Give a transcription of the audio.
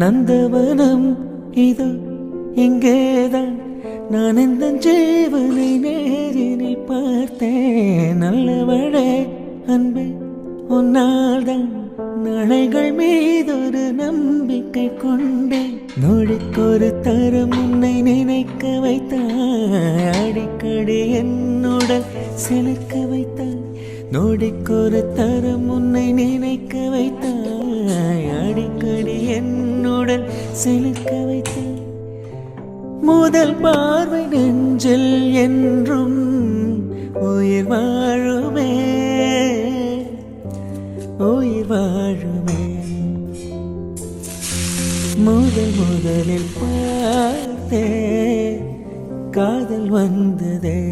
நந்தவனம் இது இங்கேதான். நான் இந்த ஜீவனை நேரில் பார்த்தேன். நல்லவளே அன்பு உன்னால் தான் நாளைகள் மீதொரு நம்பிக்கை கொண்டேன். நொழிக்கொரு தரம் உன்னை நினைக்க வைத்தாய். அடிக்கடி என்னுடன் சிலிர்க்க வைத்தாய். நொடிக்கொரு தரம் உன்னை என்னுடன் சிலிர்க்க வைத்து முதல் பார்வை நெஞ்சில் என்றும் உயிர் வாழுமே. உயிர் வாழுமே. முதல் முதலில் பார்த்தே காதல் வந்ததே.